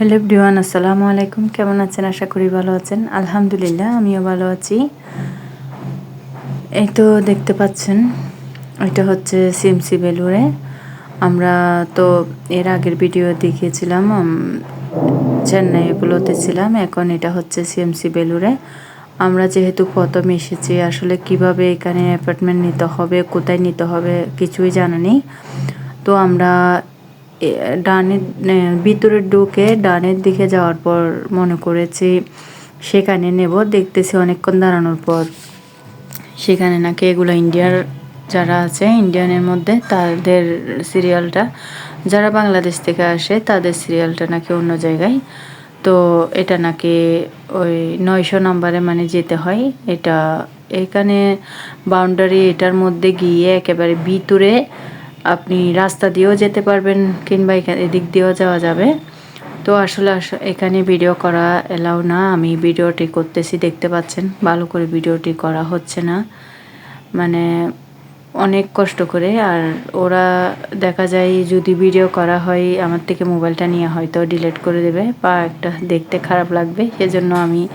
Hello ডিওয়ান আসসালামু আলাইকুম। কেমন আছেন? আশা করি ভালো আছেন। আলহামদুলিল্লাহ আমিও ভালো আছি। এই তো দেখতে পাচ্ছেন এটা হচ্ছে সিমসি বেলুরে আমরা তো এর আগের ভিডিও দেখিয়েছিলাম উম, চেন্নাই এগুলোতে ছিলাম এখন এটা হচ্ছে সিএমসি বেলুরে আমরা যেহেতু প্রথম এসেছি আসলে কীভাবে এখানে অ্যাপার্টমেন্ট নিতে হবে কোথায় নিতে হবে কিছুই জানা নেই। তো আমরা এ, ডানে এ, ভিতরে ঢুকে ডানের দিকে যাওয়ার পর মনে করেছি সেখানে নেব দেখতেছি অনেকক্ষণ দাঁড়ানোর পর। সেখানে নাকি এগুলো ইন্ডিয়ার যারা আছে ইন্ডিয়ানের মধ্যে তাদের সিরিয়ালটা যারা বাংলাদেশ থেকে আসে তাদের সিরিয়ালটা নাকি অন্য জায়গায়। তো এটা নাকি ওই নয়শো নাম্বারে মানে যেতে হয়। এটা এখানে বাউন্ডারি এটার মধ্যে গিয়ে একেবারে ভিতরে আপনি রাস্তা দিয়েও যেতে পারবেন কিংবা এখানে এদিক দিয়েও যাওয়া যাবে। তো আসলে আস- এখানে ভিডিও করা এলাও না। আমি ভিডিওটি করতেছি, দেখতে পাচ্ছেন? ভালো করে ভিডিওটি করা হচ্ছে না। মানে অনেক কষ্ট করে। আর ওরা দেখা যায় যদি ভিডিও করা হয়, আমার থেকে মোবাইলটা নিয়ে হয়তো ডিলিট করে দেবে বা একটা দেখতে খারাপ লাগবে। সেজন্য আমি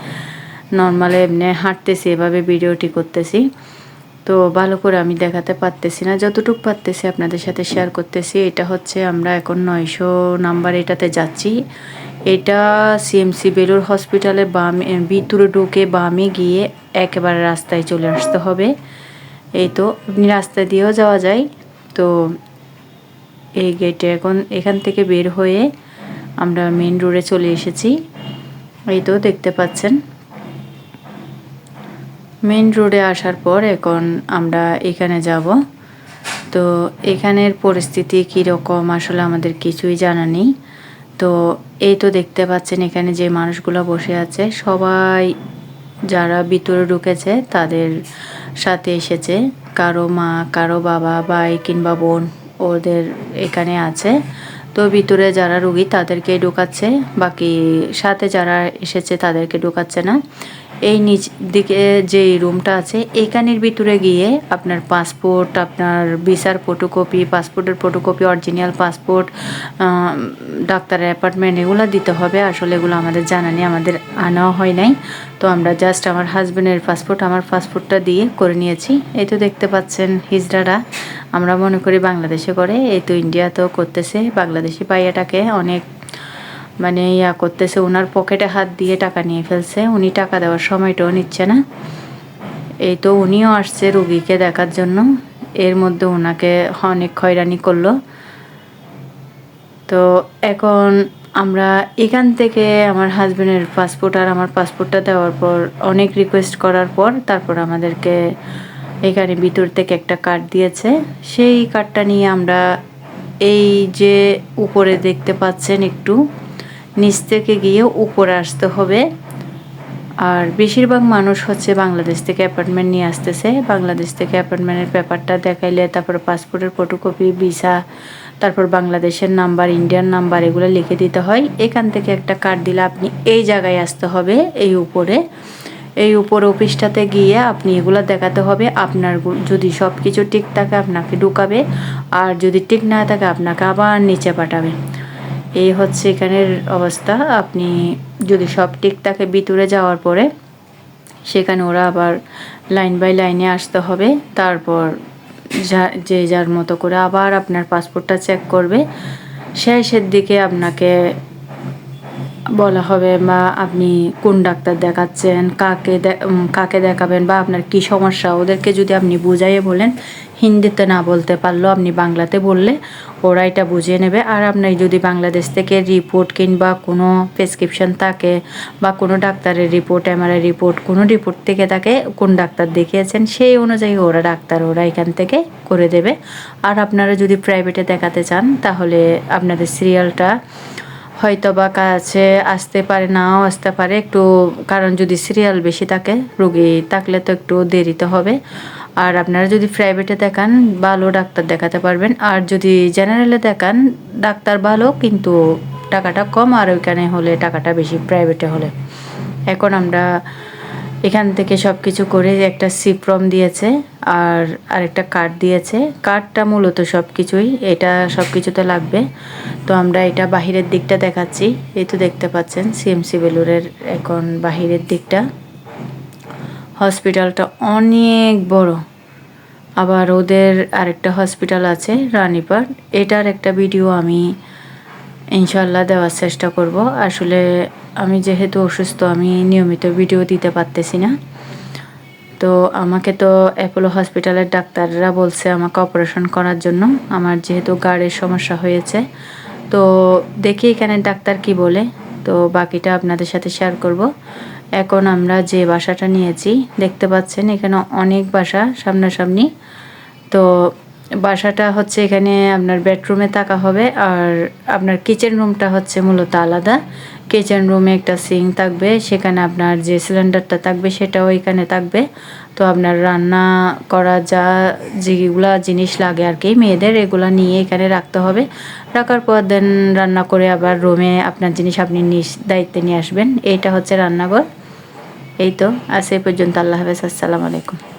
নর্মালে এমনি হাঁটতেছি, এভাবে ভিডিওটি করতেছি। তো ভালো করে আমি দেখাতে পারতেছি না। যতটুকু পারতেছি আপনাদের সাথে শেয়ার করতেছি, এটা হচ্ছে আমরা এখন নয়শো নাম্বার এটাতে যাচ্ছি। এটা সিএমসি বেলুর হসপিটালে বামে ভিতরে ঢুকে বামে গিয়ে একেবারে রাস্তায় চলে আসতে হবে। এই তো, আপনি রাস্তা দিয়েও যাওয়া যায়। তো এই গেটে এখন এখান থেকে বের হয়ে আমরা মেন রোডে চলে এসেছি। এই তো দেখতে পাচ্ছেন। মেন রোডে আসার পর এখন আমরা এখানে যাব। তো এখানের পরিস্থিতি কীরকম আসলে আমাদের কিছুই জানা নেই। তো এই তো দেখতে পাচ্ছেন এখানে যে মানুষগুলো বসে আছে, সবাই যারা ভিতরে ঢুকেছে তাদের সাথে এসেছে। কারও মা, কারও বাবা, ভাই কিংবা বোন ওদের এখানে আছে। তো ভিতরে যারা রুগী তাদেরকে ঢুকাচ্ছে, বাকি সাথে যারা এসেছে তাদেরকে ঢুকাচ্ছে না। এই নিচ দিকে যে রুমটা আছে এখানের ভিতরে গিয়ে আপনার পাসপোর্ট আপনার ভিসার ফটোকপি পাসপোর্টের ফটোকপি অরিজিনাল পাসপোর্ট ডাক্তারের অ্যাপার্টমেন্ট এগুলো দিতে হবে। আসলে এগুলো আমাদের জানা নেই, আমাদের আনাও হয় নাই। তো আমরা জাস্ট আমার হাজব্যান্ডের পাসপোর্ট আমার পাসপোর্টটা দিয়ে করে নিয়েছি। এই তো দেখতে পাচ্ছেন হিজড়ারা। আমরা মনে করি বাংলাদেশে করে, এই তো ইন্ডিয়াতেও করতেছে। বাংলাদেশি পাইয়াটাকে অনেক মানে ইয়া করতেছে ওনার পকেটে হাত দিয়ে টাকা নিয়ে ফেলছে। উনি টাকা দেওয়ার সময়টাও নিচ্ছে না। এই তো উনিও আসছে রুগীকে দেখার জন্য। এর মধ্যে ওনাকে অনেক হয়রানি করল। তো এখন আমরা এখান থেকে আমার হাজবেন্ডের পাসপোর্ট আর আমার পাসপোর্টটা দেওয়ার পর, অনেক রিকোয়েস্ট করার পর, তারপর আমাদেরকে এখানে ভিতর থেকে একটা কার্ড দিয়েছে। সেই কার্ডটা নিয়ে আমরা এই যে উপরে দেখতে পাচ্ছেন একটু নিচ থেকে গিয়ে উপরে আসতে হবে। আর বেশিরভাগ মানুষ হচ্ছে বাংলাদেশ থেকে অ্যাপার্টমেন্ট নিয়ে আসতেছে। বাংলাদেশ থেকে অ্যাপার্টমেন্টের পেপারটা দেখাইলে, তারপর পাসপোর্টের ফটোকপি ভিসা তারপর বাংলাদেশের নাম্বার ইন্ডিয়ান নাম্বার, এগুলো লিখে দিতে হয়। এখান থেকে একটা কার্ড দিলে আপনি এই জায়গায় আসতে হবে, এই উপরে। এই উপর অফিসটাতে গিয়ে আপনি এগুলো দেখাতে হবে। আপনার যদি সব কিছু ঠিক থাকে, আপনাকে ঢুকাবে। আর যদি ঠিক না থাকে, আপনাকে আবার নিচে পাঠাবে। এই হচ্ছে এখানের অবস্থা। আপনি যদি সব ঠিক থাকে ভিতরে যাওয়ার পরে সেখানে ওরা আবার লাইন বাই লাইনে আসতে হবে। তারপর যা, যে যার মতো করে আবার আপনার পাসপোর্টটা চেক করবে। শেষের দিকে আপনাকে বলা হবে বা আপনি কোন ডাক্তার দেখাচ্ছেন? কাকে কাকে দেখাবেন? বা আপনার কি সমস্যা? ওদেরকে যদি আপনি বুঝাইয়ে বলেন হিন্দিতে না বলতে পারলেও আপনি বাংলাতে বললে ওরা এটা বুঝিয়ে নেবে। আর আপনার যদি বাংলাদেশ থেকে রিপোর্ট কিংবা কোনো প্রেসক্রিপশন থাকে বা কোনো ডাক্তারের রিপোর্ট এমআরআই রিপোর্ট কোনো রিপোর্ট থেকে তাকে কোন ডাক্তার দেখিয়েছেন, সেই অনুযায়ী ওরা ডাক্তার ওরা এখান থেকে করে দেবে। আর আপনারা যদি প্রাইভেটে দেখাতে চান, তাহলে আপনাদের সিরিয়ালটা হয়তো বা কাছে আসতে পারে, নাও আসতে পারে। একটু কারণ যদি সিরিয়াল বেশি থাকে, রুগী থাকলে তো একটু দেরিতে হবে। আর আপনারা যদি প্রাইভেটে দেখান, ভালো ডাক্তার দেখাতে পারবেন। আর যদি জেনারেলে দেখান, ডাক্তার ভালো, কিন্তু টাকাটা কম, আর ওইখানে হলে টাকাটা বেশি প্রাইভেটে হলে। এখন আমরা এখান থেকে সব কিছু করে একটা সিপ্রম দিয়েছে, আর আরেকটা কার্ড দিয়েছে। কার্ডটা মূলত সব কিছুই এটা সব কিছুতে লাগবে। তো আমরা এটা বাহিরের দিকটা দেখাচ্ছি। এই তো দেখতে পাচ্ছেন সিএমসি বেলুরের এখন বাহিরের দিকটা। হসপিটালটা অনেক বড়। আবার ওদের আরেকটা হসপিটাল আছে রানীপাট এটার একটা ভিডিও আমি ইনশাল্লাহ দেওয়ার চেষ্টা করব। আসলে আমি যেহেতু অসুস্থ, আমি নিয়মিত ভিডিও দিতে পারতেছি না। তো আমাকে তো অ্যাপোলো হসপিটালের ডাক্তাররা বলছে আমাকে অপারেশন করার জন্য। আমার যেহেতু গাড়ের সমস্যা হয়েছে। তো দেখি এখানে ডাক্তার কি বলে। তো বাকিটা আপনাদের সাথে শেয়ার করব। এখন আমরা যে বাসাটা নিয়েছি, দেখতে পাচ্ছেন এখানে অনেক বাসা সামনাসামনি। তো বাসাটা হচ্ছে এখানে আপনার বেডরুমে থাকা হবে আর আপনার কিচেন রুমটা হচ্ছে মূলত আলাদা। কিচেন রুমে একটা সিঙ্ক থাকবে, সেখানে আপনার যে সিলিন্ডারটা থাকবে সেটাও এখানে থাকবে। তো আপনার রান্না করা যা যেগুলা জিনিস লাগে আর কি, মেয়েদের এগুলা নিয়ে এখানে রাখতে হবে। রাখার পর দেন রান্না করে আবার রুমে আপনার জিনিস আপনি নিজ দায়িত্বে নিয়ে আসবেন। এইটা হচ্ছে রান্নাঘর। এই তো, আজ এই পর্যন্ত। আল্লাহ হাফেজ। আসসালামু আলাইকুম।